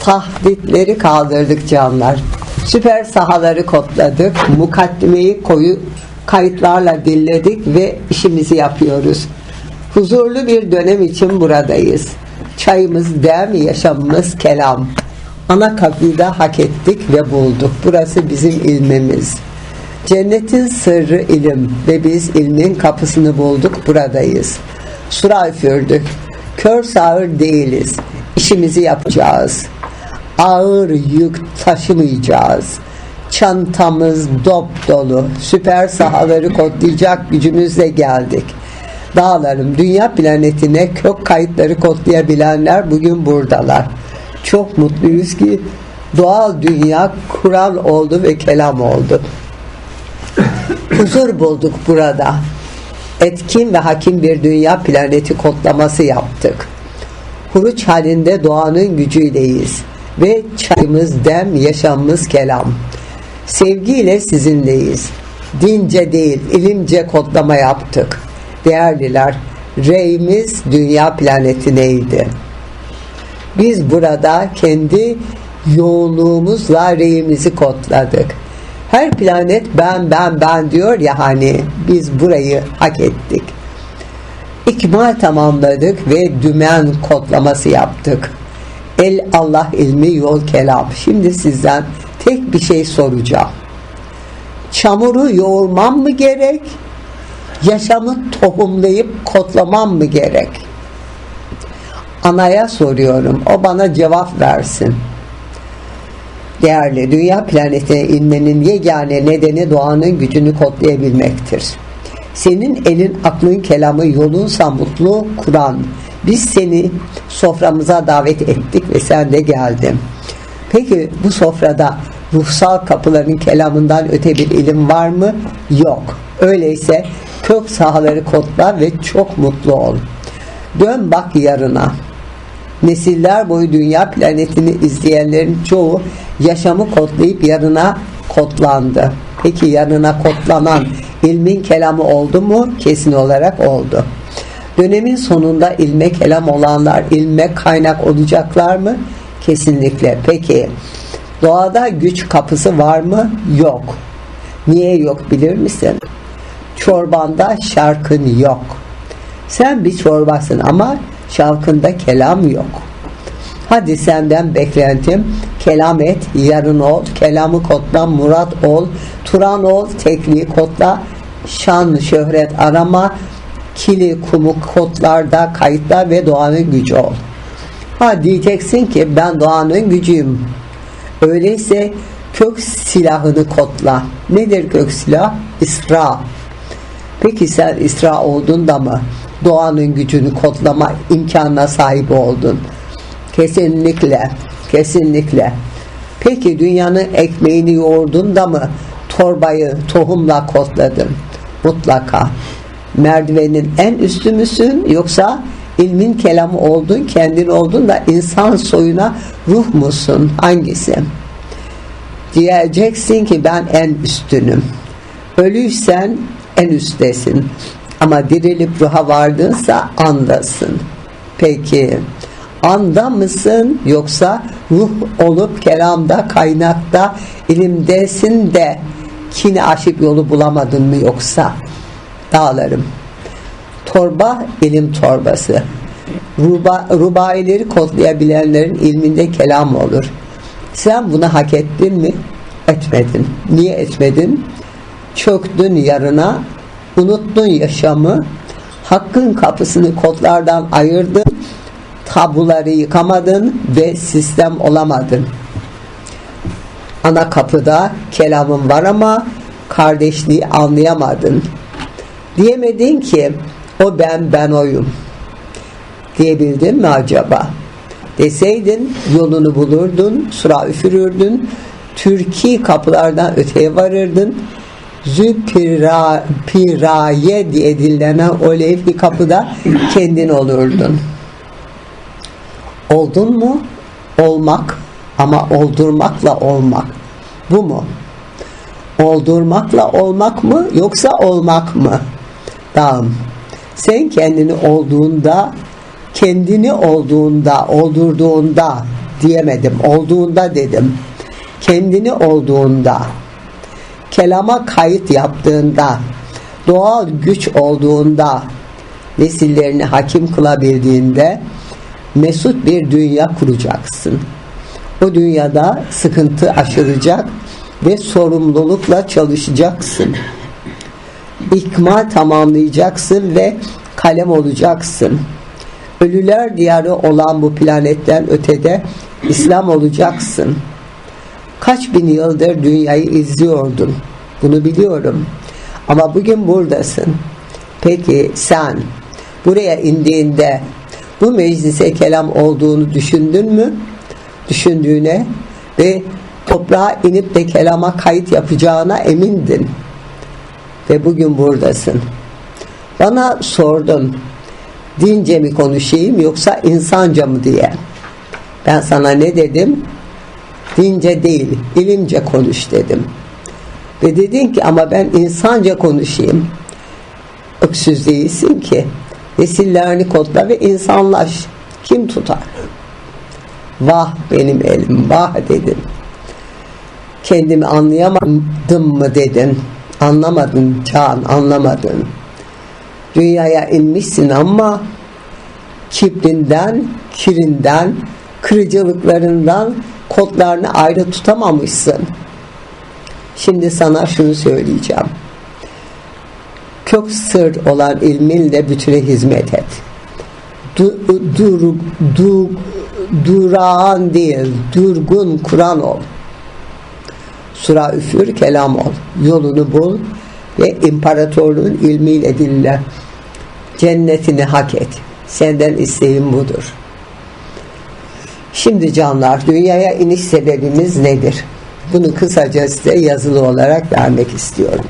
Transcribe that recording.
Tahditleri kaldırdık canlar. Süper sahaları kodladık. Mukaddimeyi koyu kayıtlarla dinledik ve işimizi yapıyoruz. Huzurlu bir dönem için buradayız. Çayımız dem, yaşamımız kelam. Ana da hak ettik ve bulduk. Burası bizim ilmimiz. Cennetin sırrı ilim ve biz ilmin kapısını bulduk buradayız. Sura üfürdük. Kör sağır değiliz. İşimizi yapacağız. Ağır yük taşımayacağız. Çantamız dop dolu. Süper sahaları kodlayacak gücümüzle geldik. Dağlarım, dünya planetine kök kayıtları kodlayabilenler bugün buradalar. Çok mutluyuz ki doğal dünya kural oldu ve kelam oldu. Huzur bulduk burada. Etkin ve hakim bir dünya planeti kodlaması yaptık. Huruç halinde doğanın gücüyleyiz. Ve çayımız dem, yaşamımız kelam. Sevgiyle sizinleyiz. Dince değil, ilimce kodlama yaptık. Değerliler, reyimiz dünya planetineydi. Biz burada kendi yoğunluğumuzla reyimizi kodladık. Her planet ben ben ben diyor ya hani biz burayı hak ettik. İkmal tamamladık ve dümen kodlaması yaptık. El Allah ilmi yol kelam. Şimdi sizden tek bir şey soracağım. Çamuru yoğurmam mı gerek? Yaşamı tohumlayıp kodlamam mı gerek? Anaya soruyorum. O bana cevap versin. Değerli dünya planetine inmenin yegane nedeni doğanın gücünü kodlayabilmektir. Senin elin, aklın, kelamı, yolunsa mutlu Kur'an. Biz seni soframıza davet ettik ve sen de geldin. Peki bu sofrada ruhsal kapıların kelamından öte bir ilim var mı? Yok. Öyleyse kök sahaları kodla ve çok mutlu ol. Dön bak yarına. Nesiller boyu dünya planetini izleyenlerin çoğu yaşamı kodlayıp yarına kodlandı. Peki yarına kodlanan ilmin kelamı oldu mu? Kesin olarak oldu. Dönemin sonunda ilme kelam olanlar ilme kaynak olacaklar mı? Kesinlikle. Peki doğada güç kapısı var mı? Yok. Niye yok bilir misin? Çorbanda şarkın yok. Sen bir çorbasın ama şarkında kelam yok. Hadi senden beklentim kelam et, yarın ol, kelamı kodla, murat ol, turan ol, tekliği kodla, şan, şöhret arama, kili, kumu kodlarda kayıtla ve doğanın gücü ol. Ha diyeceksin ki ben doğanın gücüyüm. Öyleyse kök silahını kodla. Nedir kök silah? İsra. Peki sen İsra oldun da mı doğanın gücünü kodlama imkanına sahip oldun? Kesinlikle, kesinlikle. Peki dünyanın ekmeğini yoğurdun da mı torbayı tohumla kodladın? Mutlaka. Merdivenin en üstü müsün yoksa ilmin kelamı oldun, kendin oldun da insan soyuna ruh musun? Hangisi? Diyeceksin ki ben en üstünüm. Ölüysen en üsttesin. Ama dirilip ruha vardınsa andasın. Peki anda mısın yoksa ruh olup kelamda, kaynakta, ilimdesin de kini aşıp yolu bulamadın mı yoksa dağlarım. Torba ilim torbası. Ruba, rubaileri kodlayabilenlerin ilminde kelam olur. Sen bunu hak ettin mi? Etmedin. Niye etmedin? Çöktün yarına, unuttun yaşamı, hakkın kapısını kodlardan ayırdın, tabuları yıkamadın ve sistem olamadın. Ana kapıda kelamın var ama kardeşliği anlayamadın. Diyemedin ki o ben ben oyum. Diyebildin mi acaba? Deseydin yolunu bulurdun, sura üfürürdün, Türkiye kapılardan öteye varırdın, Züpiraye diye dillenen o levhi kapıda kendin olurdun. Oldun mu? Olmak ama oldurmakla olmak. Bu mu? Oldurmakla olmak mı yoksa olmak mı? Tamam. Sen kendini olduğunda kendini olduğunda, oldurduğunda diyemedim, olduğunda dedim. Kendini olduğunda, kelama kayıt yaptığında, doğal güç olduğunda, nesillerini hakim kılabildiğinde mesut bir dünya kuracaksın. O dünyada sıkıntı aşılacak ve sorumlulukla çalışacaksın. İkmal tamamlayacaksın ve kalem olacaksın. Ölüler diyarı olan bu planetten ötede İslam olacaksın. Kaç bin yıldır dünyayı izliyordun. Bunu biliyorum. Ama bugün buradasın. Peki sen buraya indiğinde bu meclise kelam olduğunu düşündün mü? Düşündüğüne ve toprağa inip de kelama kayıt yapacağına emindin. Ve bugün buradasın. Bana sordun. Dince mi konuşayım yoksa insanca mı diye. Ben sana ne dedim? Dince değil, ilimce konuş dedim. Ve dedin ki ama ben insanca konuşayım. Öksüz değilsin ki. Nesillerini kodla ve insanlaş. Kim tutar? Vah benim elim, vah dedim. Kendimi anlayamadım mı dedin. Anlamadın Can, anlamadın. Dünyaya inmişsin ama kibrinden, kirinden, kırıcılıklarından kodlarını ayrı tutamamışsın. Şimdi sana şunu söyleyeceğim. Kök sır olan ilminle bütüne hizmet et. Du, dur, du, durağan değil, durgun Kur'an ol. Sura üfür, kelam ol. Yolunu bul ve imparatorluğun ilmiyle dinle. Cennetini hak et. Senden isteğim budur. Şimdi canlar, dünyaya iniş sebebimiz nedir? Bunu kısaca size yazılı olarak vermek istiyorum.